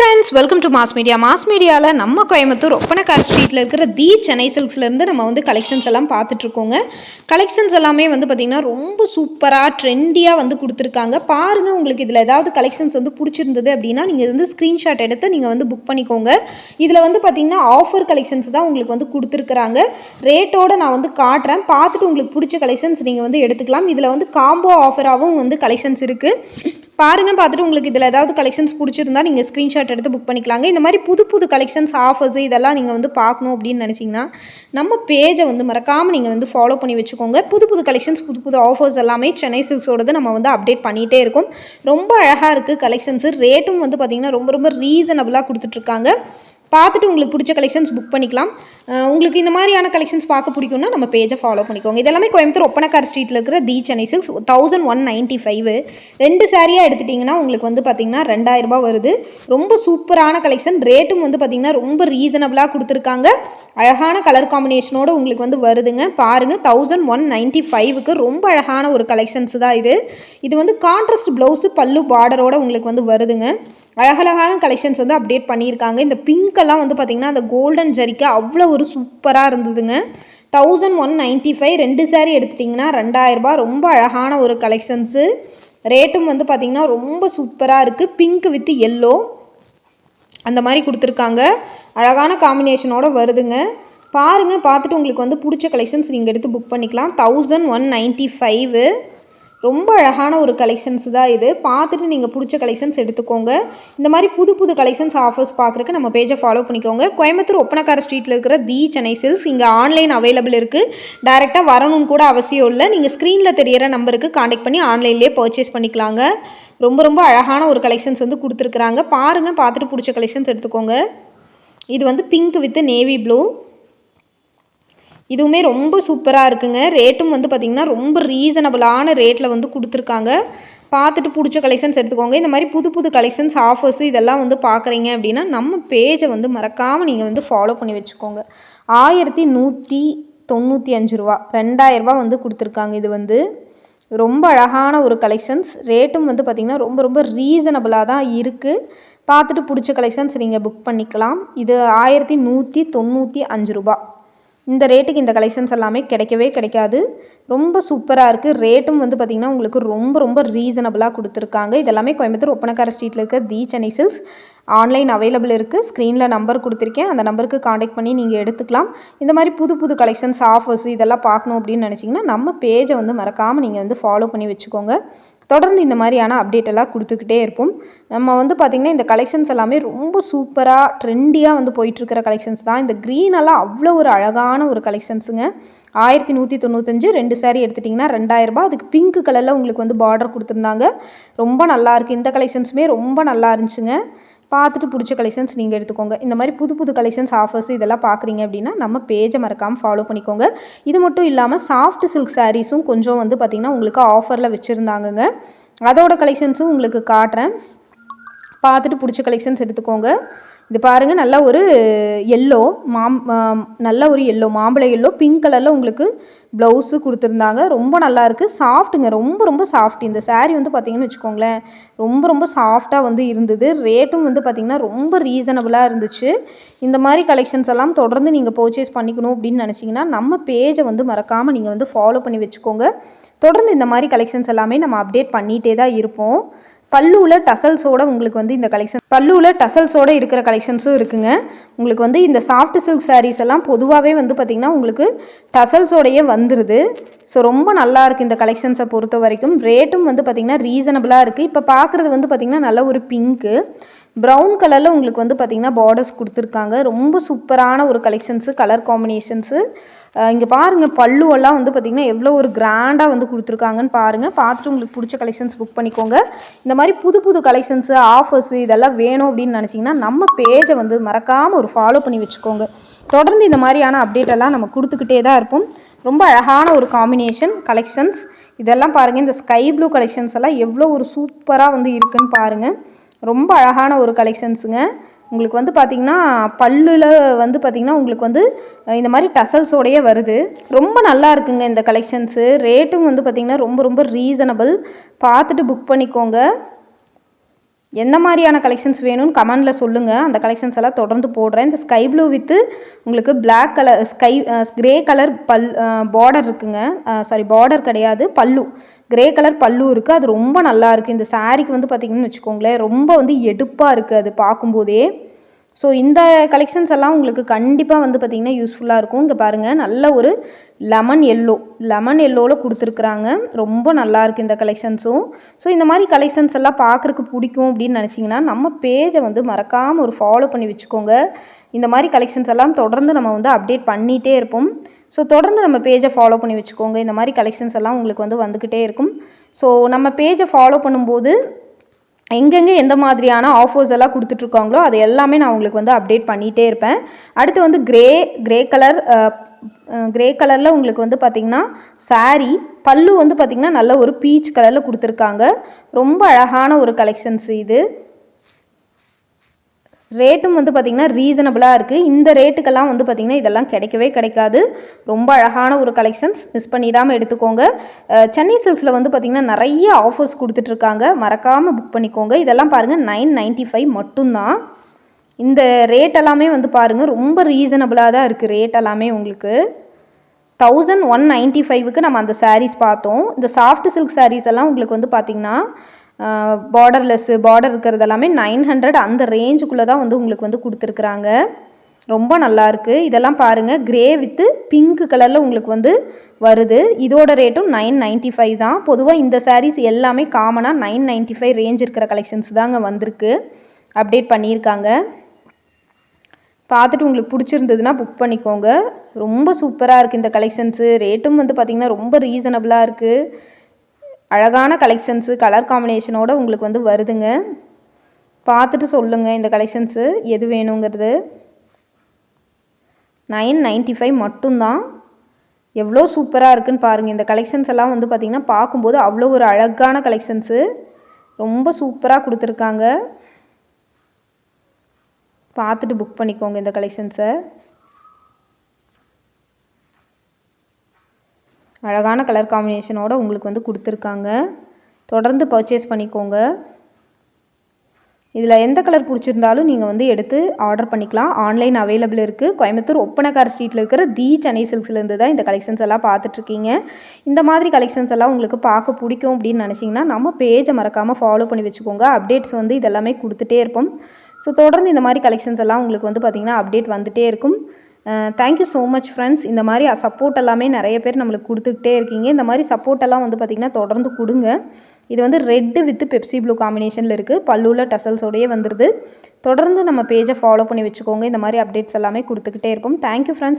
Friends welcome to mass media mass மீடியாவில் நம்ம கோயம்புத்தூர் ஒப்பனக்கார் ஸ்ட்ரீட்டில் இருக்கிற தி சென்னை சில்க்ஸ்லேருந்து நம்ம வந்து கலெக்ஷன்ஸ் எல்லாம் பார்த்துட்ருக்கோங்க கலெக்ஷன்ஸ் எல்லாமே வந்து பார்த்திங்கன்னா ரொம்ப சூப்பராக ட்ரெண்டியாக வந்து கொடுத்துருக்காங்க. பாருங்கள் உங்களுக்கு இதில் ஏதாவது கலெக்ஷன்ஸ் வந்து பிடிச்சிருந்தது அப்படின்னா நீங்கள் வந்து ஸ்க்ரீன்ஷாட் எடுத்து நீங்கள் வந்து புக் பண்ணிக்கோங்க. இதில் வந்து பார்த்திங்கன்னா ஆஃபர் கலெக்ஷன்ஸ் தான் உங்களுக்கு வந்து கொடுத்துருக்குறாங்க. ரேட்டோடு நான் வந்து காட்டுறேன். பார்த்துட்டு உங்களுக்கு பிடிச்ச கலெக்ஷன்ஸ் நீங்கள் வந்து எடுத்துக்கலாம். இதில் வந்து காம்போ ஆஃபராகவும் வந்து கலெக்ஷன்ஸ் இருக்குது பாருங்கள் பார்த்துட்டு உங்களுக்கு இதில் ஏதாவது கலெக்ஷன்ஸ் பிடிச்சிருந்தா நீங்கள் ஸ்க்ரீன்ஷாட் எடுத்து புக் பண்ணிக்கலாங்க. இந்த மாதிரி புது புது கலெக்ஷன்ஸ் ஆஃபர்ஸ் இதெல்லாம் நீங்கள் வந்து பார்க்கணும் அப்படின்னு நினச்சிங்கன்னா நம்ம பேஜை வந்து மறக்காமல் நீங்கள் வந்து ஃபாலோ பண்ணி வச்சுக்கோங்க. புது புது கலெக்ஷன்ஸ் புது புது ஆஃபர்ஸ் எல்லாமே சென்னை சில்ஸோடது நம்ம வந்து அப்டேட் பண்ணிகிட்டே இருக்கோம். ரொம்ப அழகாக இருக்குது கலெக்ஷன்ஸு ரேட்டும் வந்து பார்த்திங்கன்னா ரொம்ப ரொம்ப ரீசனபிளாக கொடுத்துட்ருக்காங்க பார்த்துட்டு உங்களுக்கு பிடிச்ச கலெக்ஷன்ஸ் புக் பண்ணிக்கலாம். உங்களுக்கு இந்த மாதிரியான கலெக்ஷன்ஸ் பார்க்க பிடிக்கும்னா நம்ம பேஜை ஃபாலோ பண்ணிக்கோங்க. இதெல்லாமே கோயம்புத்தூர் ஒப்பனக்கார் ஸ்ட்ரீட்டில் இருக்கிற the Chennai Silks thousand one ninety five ரெண்டு சாரியாக எடுத்துட்டிங்கன்னா உங்களுக்கு வந்து பார்த்திங்கன்னா ரெண்டாயிரரூபா வருது. ரொம்ப சூப்பரான கலெக்ஷன் ரேட்டும் வந்து பார்த்திங்கன்னா ரொம்ப ரீசனபிளாக கொடுத்துருக்காங்க. அழகான கலர் காம்பினேஷனோடு உங்களுக்கு வந்து வருதுங்க. பாருங்கள் தௌசண்ட் ஒன் நைன்ட்டி ஃபைவுக்கு ரொம்ப அழகான ஒரு கலெக்ஷன்ஸ் தான் இது. இது வந்து கான்ட்ராஸ்ட் ப்ளவுஸு பல்லு பார்டரோட உங்களுக்கு வந்து வருதுங்க. அழகழகான கலெக்ஷன்ஸ் வந்து அப்டேட் பண்ணியிருக்காங்க. இந்த பிங்க்கெல்லாம் வந்து பார்த்திங்கன்னா அந்த கோல்டன் ஜரிக்கு அவ்வளோ ஒரு சூப்பராக இருந்ததுங்க. தௌசண்ட் ஒன் நைன்ட்டி ஃபைவ் ரெண்டு சாரீ எடுத்துட்டிங்கன்னா ரெண்டாயிரரூபா. ரொம்ப அழகான ஒரு கலெக்ஷன்ஸு ரேட்டும் வந்து பார்த்திங்கன்னா ரொம்ப சூப்பராக இருக்குது பிங்க் வித் எல்லோ அந்த மாதிரி கொடுத்துருக்காங்க. அழகான காம்பினேஷனோடு வருதுங்க. பாருங்கள் பார்த்துட்டு உங்களுக்கு வந்து பிடிச்ச கலெக்ஷன்ஸ் நீங்கள் எடுத்து புக் பண்ணிக்கலாம். தௌசண்ட் ஒன் நைன்ட்டி ஃபைவு ரொம்ப அழகான ஒரு கலெக்ஷன்ஸ் தான் இது. பார்த்துட்டு நீங்கள் பிடிச்ச கலெக்ஷன்ஸ் எடுத்துக்கோங்க. இந்த மாதிரி புது புது கலெக்ஷன்ஸ் ஆஃபர்ஸ் பார்க்குறக்கு நம்ம பேஜை ஃபாலோ பண்ணிக்கோங்க. கோயம்புத்தூர் ஒப்பனக்கார ஸ்ட்ரீட்டில் இருக்கிற தி சென்னை சில்ஸ் இங்கே ஆன்லைன் அவைலபிள் இருக்குது டேரெக்டாக வரணும்னு கூட அவசியம் இல்லை. நீங்கள் ஸ்க்ரீனில் தெரியிற நம்பருக்கு காண்டாக்ட் பண்ணி ஆன்லைன்லேயே பர்ச்சேஸ் பண்ணிக்கலாங்க. ரொம்ப ரொம்ப அழகான ஒரு கலெக்ஷன்ஸ் வந்து கொடுத்துருக்குறாங்க. பாருங்கள் பார்த்துட்டு பிடிச்ச கலெக்ஷன்ஸ் எடுத்துக்கோங்க. இது வந்து பிங்க் வித் நேவி ப்ளூ இதுவுமே ரொம்ப சூப்பராக இருக்குங்க. ரேட்டும் வந்து பார்த்திங்கன்னா ரொம்ப ரீசனபிளான ரேட்டில் வந்து கொடுத்துருக்காங்க. பார்த்துட்டு பிடிச்ச கலெக்ஷன்ஸ் எடுத்துக்கோங்க. இந்த மாதிரி புது புது கலெக்ஷன்ஸ் ஆஃபர்ஸ் இதெல்லாம் வந்து பார்க்குறீங்க அப்படின்னா நம்ம பேஜை வந்து மறக்காமல் நீங்கள் வந்து ஃபாலோ பண்ணி வச்சுக்கோங்க. ஆயிரத்தி நூற்றி தொண்ணூற்றி அஞ்சு ரூபா ரெண்டாயிரரூபா வந்து கொடுத்துருக்காங்க இது வந்து. ரொம்ப அழகான ஒரு கலெக்ஷன்ஸ் ரேட்டும் வந்து பார்த்திங்கன்னா ரொம்ப ரொம்ப ரீசனபிளாக தான் இருக்குது பார்த்துட்டு பிடிச்ச கலெக்ஷன்ஸ் நீங்கள் புக் பண்ணிக்கலாம். இது ஆயிரத்தி நூற்றி தொண்ணூற்றி அஞ்சு ரூபா. இந்த ரேட்டுக்கு இந்த கலெக்ஷன்ஸ் எல்லாமே கிடைக்கவே கிடைக்காது. ரொம்ப சூப்பராக இருக்குது ரேட்டும் வந்து பார்த்திங்கன்னா உங்களுக்கு ரொம்ப ரொம்ப ரீசனபிளாக கொடுத்துருக்காங்க. இதெல்லாமே கோயம்புத்தூர் ஒப்பனக்கார ஸ்ட்ரீட்டில் இருக்க the Chennai Silks online available இருக்குது ஸ்க்ரீனில் நம்பர் கொடுத்துருக்கேன். அந்த நம்பருக்கு காண்டாக்ட் பண்ணி நீங்கள் எடுத்துக்கலாம். இந்த மாதிரி புது புது கலெக்ஷன்ஸ் ஆஃபர்ஸ் இதெல்லாம் பார்க்கணும் அப்படின்னு நினச்சிங்கன்னா நம்ம பேஜை வந்து மறக்காமல் நீங்கள் வந்து ஃபாலோ பண்ணி வச்சுக்கோங்க. தொடர்ந்து இந்த மாதிரியான அப்டேட் எல்லாம் கொடுத்துக்கிட்டே இருப்போம். நம்ம வந்து பார்த்திங்கன்னா இந்த கலெக்ஷன்ஸ் எல்லாமே ரொம்ப சூப்பராக ட்ரெண்டியாக வந்து போயிட்டுருக்கிற கலெக்ஷன்ஸ் தான். இந்த க்ரீன் எல்லாம் அவ்வளோ ஒரு அழகான ஒரு கலெக்ஷன்ஸுங்க ஆயிரத்தி நூற்றி தொண்ணூத்தஞ்சு ரெண்டு சாரீ எடுத்துட்டிங்கன்னா ரெண்டாயிரரூபா அதுக்கு பிங்க் கலரில் உங்களுக்கு வந்து பார்டர் கொடுத்துருந்தாங்க. ரொம்ப நல்லா இருக்குது இந்த கலெக்ஷன்ஸுமே ரொம்ப நல்லா இருந்துச்சுங்க. பார்த்துட்டு பிடிச்ச கலெக்ஷன்ஸ் நீங்கள் எடுத்துக்கோங்க. இந்த மாதிரி புது புது கலெக்ஷன்ஸ் ஆஃபர்ஸ் இதெல்லாம் பார்க்குறீங்க அப்படின்னா நம்ம பேஜை மறக்காமல் ஃபாலோ பண்ணிக்கோங்க. இது மட்டும் இல்லாமல் சாஃப்ட் சில்க் சாரீஸும் கொஞ்சம் வந்து பார்த்திங்கன்னா உங்களுக்கு ஆஃபரில் வச்சுருந்தாங்கங்க. அதோட கலெக்ஷன்ஸும் உங்களுக்கு காட்டுறேன். பார்த்துட்டு பிடிச்ச கலெக்ஷன்ஸ் எடுத்துக்கோங்க. இது பாருங்கள் நல்ல ஒரு எல்லோ மாம் நல்ல ஒரு எல்லோ மாம்பழ எல்லோ பிங்க் கலரில் உங்களுக்கு ப்ளவுஸு கொடுத்துருந்தாங்க. ரொம்ப நல்லாயிருக்கு சாஃப்ட்டுங்க ரொம்ப ரொம்ப சாஃப்ட் இந்த சாரீ வந்து பார்த்திங்கன்னு வச்சுக்கோங்களேன் ரொம்ப ரொம்ப சாஃப்டாக வந்து இருந்தது. ரேட்டும் வந்து பார்த்திங்கன்னா ரொம்ப ரீசனபுளாக இருந்துச்சு. இந்த மாதிரி கலெக்ஷன்ஸ் எல்லாம் தொடர்ந்து நீங்கள் பர்ச்சேஸ் பண்ணிக்கணும் அப்படின்னு நினச்சிங்கன்னா நம்ம பேஜை வந்து மறக்காமல் நீங்கள் வந்து ஃபாலோ பண்ணி வச்சுக்கோங்க. தொடர்ந்து இந்த மாதிரி கலெக்ஷன்ஸ் எல்லாமே நம்ம அப்டேட் பண்ணிகிட்டே தான் இருப்போம். பல்லுவில் டசல்ஸோட உங்களுக்கு வந்து இந்த கலெக்ஷன் பல்லுவில் டசல்ஸோட இருக்கிற கலெக்ஷன்ஸும் இருக்குங்க. உங்களுக்கு வந்து இந்த சாஃப்ட் சில்க் சாரீஸ் எல்லாம் பொதுவாகவே வந்து பார்த்திங்கன்னா உங்களுக்கு டசல்ஸோடையே வந்துடுது ஸோ ரொம்ப நல்லா இருக்குது இந்த கலெக்ஷன்ஸை பொறுத்த வரைக்கும். ரேட்டும் வந்து பார்த்திங்கன்னா ரீசனபிளாக இருக்குது இப்போ பார்க்குறது வந்து பார்த்திங்கன்னா நல்ல ஒரு பிங்க்கு ப்ரௌன் கலரில் உங்களுக்கு வந்து பார்த்திங்கன்னா பார்டர்ஸ் கொடுத்துருக்காங்க. ரொம்ப சூப்பரான ஒரு கலெக்ஷன்ஸு கலர் காம்பினேஷன்ஸு இங்கே பாருங்கள் பல்லுவெல்லாம் வந்து பார்த்திங்கன்னா எவ்வளோ ஒரு கிராண்டாக வந்து கொடுத்துருக்காங்கன்னு பாருங்கள் பார்த்துட்டு உங்களுக்கு பிடிச்ச கலெக்ஷன்ஸ் புக் பண்ணிக்கோங்க. இந்த மாதிரி புது புது கலெக்ஷன்ஸு ஆஃபர்ஸு இதெல்லாம் வேணும் அப்படின்னு நினச்சிங்கன்னா நம்ம பேஜை வந்து மறக்காமல் ஒரு ஃபாலோ பண்ணி வச்சுக்கோங்க. தொடர்ந்து இந்த மாதிரியான அப்டேட் எல்லாம் நம்ம கொடுத்துக்கிட்டே தான் இருப்போம். ரொம்ப அழகான ஒரு காம்பினேஷன் கலெக்ஷன்ஸ் இதெல்லாம் பாருங்கள் இந்த ஸ்கை ப்ளூ கலெக்ஷன்ஸ் எல்லாம் எவ்வளோ ஒரு சூப்பராக வந்து இருக்குன்னு பாருங்கள் ரொம்ப அழகான ஒரு கலெக்ஷன்ஸுங்க உங்களுக்கு வந்து பார்த்திங்கன்னா பல்லில் வந்து பார்த்திங்கன்னா உங்களுக்கு வந்து இந்த மாதிரி டசல்ஸோடையே வருது. ரொம்ப நல்லா இருக்குங்க இந்த கலெக்ஷன்ஸு ரேட்டும் வந்து பார்த்திங்கன்னா ரொம்ப ரொம்ப ரீசனபிள் பார்த்துட்டு புக் பண்ணிக்கோங்க. எந்த மாதிரியான கலெக்ஷன்ஸ் வேணும்னு கமெண்டில் சொல்லுங்கள் அந்த கலெக்ஷன்ஸ் எல்லாம் தொடர்ந்து போடுறேன். இந்த ஸ்கை ப்ளூ வித்து உங்களுக்கு black colour sky grey colour பல் பார்டர் இருக்குங்க. சாரி பார்டர் கிடையாது. பல்லு. கிரே கலர் பல்லு இருக்குது அது ரொம்ப நல்லா இருக்குது இந்த சாரீக்கு வந்து பார்த்திங்கன்னு வச்சுக்கோங்களேன் ரொம்ப வந்து எடுப்பாக இருக்குது அது பார்க்கும்போதே. ஸோ இந்த கலெக்ஷன்ஸ் எல்லாம் உங்களுக்கு கண்டிப்பாக வந்து பார்த்திங்கன்னா யூஸ்ஃபுல்லாக இருக்கும். இங்கே பாருங்கள் நல்ல ஒரு லெமன் எல்லோ லெமன் எல்லோவில் கொடுத்துருக்குறாங்க. ரொம்ப நல்லா இருக்குது இந்த கலெக்ஷன்ஸும் ஸோ இந்த மாதிரி கலெக்ஷன்ஸ் எல்லாம் பார்க்குறக்கு பிடிக்கும் அப்படின்னு நினச்சிங்கன்னா நம்ம பேஜை வந்து மறக்காமல் ஒரு ஃபாலோ பண்ணி வச்சுக்கோங்க. இந்த மாதிரி கலெக்ஷன்ஸ் எல்லாம் தொடர்ந்து நம்ம வந்து அப்டேட் பண்ணிகிட்டே இருப்போம். ஸோ தொடர்ந்து நம்ம பேஜை ஃபாலோ பண்ணி வச்சுக்கோங்க. இந்த மாதிரி கலெக்ஷன்ஸ் எல்லாம் உங்களுக்கு வந்து வந்துக்கிட்டே இருக்கும். ஸோ நம்ம பேஜை ஃபாலோ பண்ணும்போது எங்கெங்கே எந்த மாதிரியான ஆஃபர்ஸ் எல்லாம் கொடுத்துட்ருக்காங்களோ அது எல்லாமே நான் உங்களுக்கு வந்து அப்டேட் பண்ணிகிட்டே இருப்பேன். அடுத்து வந்து கிரே கிரே கலர் கிரே கலரில் உங்களுக்கு வந்து பார்த்திங்கன்னா சாரீ பல்லு வந்து பார்த்திங்கன்னா நல்ல ஒரு பீச் கலரில் கொடுத்துருக்காங்க. ரொம்ப அழகான ஒரு கலெக்ஷன்ஸ் இது. ரேட்டும் வந்து பார்த்திங்கன்னா ரீசனபிளாக இருக்குது இந்த ரேட்டுக்கெல்லாம் வந்து பார்த்திங்கன்னா இதெல்லாம் கிடைக்கவே கிடைக்காது. ரொம்ப அழகான ஒரு கலெக்ஷன்ஸ் மிஸ் பண்ணிடாமல் எடுத்துக்கோங்க. சென்னை சில்க்ஸில் வந்து பார்த்திங்கன்னா நிறைய ஆஃபர்ஸ் கொடுத்துட்ருக்காங்க மறக்காமல் புக் பண்ணிக்கோங்க. இதெல்லாம் பாருங்கள் நைன் நைன்ட்டி ஃபைவ் மட்டும்தான். இந்த ரேட் எல்லாமே வந்து பாருங்கள் ரொம்ப ரீசனபிளாக தான் இருக்குது ரேட் எல்லாமே உங்களுக்கு. தௌசண்ட் ஒன் நைன்ட்டி ஃபைவுக்கு நம்ம அந்த சாரீஸ் பார்த்தோம். இந்த சாஃப்ட் சில்க் சாரீஸ் எல்லாம் உங்களுக்கு வந்து பார்த்திங்கன்னா பார்டர்லெஸ்ஸு பார்டர் இருக்கிறது எல்லாமே நைன் ஹண்ட்ரட் அந்த ரேஞ்சுக்குள்ளே தான் வந்து உங்களுக்கு வந்து கொடுத்துருக்குறாங்க. ரொம்ப நல்லாயிருக்கு இதெல்லாம் பாருங்கள் கிரே வித்து பிங்க் கலரில் உங்களுக்கு வந்து வருது. இதோட ரேட்டும் நைன் நைன்ட்டி ஃபைவ் தான். பொதுவாக இந்த சாரீஸ் எல்லாமே காமனாக நைன் நைன்ட்டி ஃபைவ் ரேஞ்ச் இருக்கிற கலெக்ஷன்ஸ் தாங்க வந்திருக்கு. அப்டேட் பண்ணியிருக்காங்க. பார்த்துட்டு உங்களுக்கு பிடிச்சிருந்ததுன்னா புக் பண்ணிக்கோங்க. ரொம்ப சூப்பராக இருக்குது இந்த கலெக்ஷன்ஸு ரேட்டும் வந்து பார்த்திங்கன்னா ரொம்ப ரீசனபிளாக இருக்குது அழகான கலெக்ஷன்ஸு கலர் காம்பினேஷனோடு உங்களுக்கு வந்து வருதுங்க. பார்த்துட்டு சொல்லுங்கள் இந்த கலெக்ஷன்ஸு எது வேணுங்கிறது. நைன் நைன்ட்டி ஃபைவ் மட்டும்தான். எவ்வளோ சூப்பராக இருக்குன்னு பாருங்கள் இந்த கலெக்ஷன்ஸ் எல்லாம் வந்து பார்த்திங்கன்னா பார்க்கும்போது அவ்வளோ ஒரு அழகான கலெக்ஷன்ஸு ரொம்ப சூப்பராக கொடுத்துருக்காங்க. பார்த்துட்டு புக் பண்ணிக்கோங்க இந்த கலெக்ஷன்ஸை அழகான கலர் காம்பினேஷனோடு உங்களுக்கு வந்து கொடுத்துருக்காங்க. தொடர்ந்து பர்ச்சேஸ் பண்ணிக்கோங்க. இதில் எந்த கலர் பிடிச்சிருந்தாலும் நீங்கள் வந்து எடுத்து ஆர்டர் பண்ணிக்கலாம். ஆன்லைன் அவைலபிள் இருக்குது கோயம்புத்தூர் ஒப்பனக்கார் ஸ்ட்ரீட்டில் இருக்கிற தி சென்னை சில்க்ஸ்லேருந்து தான் இந்த கலெக்ஷன்ஸ் எல்லாம் பார்த்துட்ருக்கீங்க. இந்த மாதிரி கலெக்ஷன்ஸ் எல்லாம் உங்களுக்கு பார்க்க பிடிக்கும் அப்படின்னு நினச்சிங்கன்னா நம்ம பேஜை மறக்காமல் ஃபாலோ பண்ணி வச்சுக்கோங்க. அப்டேட்ஸ் வந்து இதெல்லாமே கொடுத்துட்டே இருப்போம். ஸோ தொடர்ந்து இந்த மாதிரி கலெக்ஷன்ஸ் எல்லாம் உங்களுக்கு வந்து பார்த்திங்கன்னா அப்டேட் வந்துகிட்டே இருக்கும். தேங்க்யூ ஸோ மச் ஃப்ரெண்ட்ஸ் இந்த மாதிரி சப்போர்ட் எல்லாமே நிறைய பேர் நம்மளுக்கு கொடுத்துக்கிட்டே இருக்கீங்க. இந்த மாதிரி சப்போர்ட் எல்லாம் வந்து பார்த்திங்கன்னா தொடர்ந்து கொடுங்க. இது வந்து ரெட்டு வித் பெப்சி ப்ளூ காம்பினேஷனில் இருக்குது பல்லுவில் டசல்ஸோடையே வந்துடுது தொடர்ந்து நம்ம பேஜை ஃபாலோ பண்ணி வச்சுக்கோங்க. இந்த மாதிரி அப்டேட்ஸ் எல்லாமே கொடுத்துக்கிட்டே இருப்போம். Thank you friends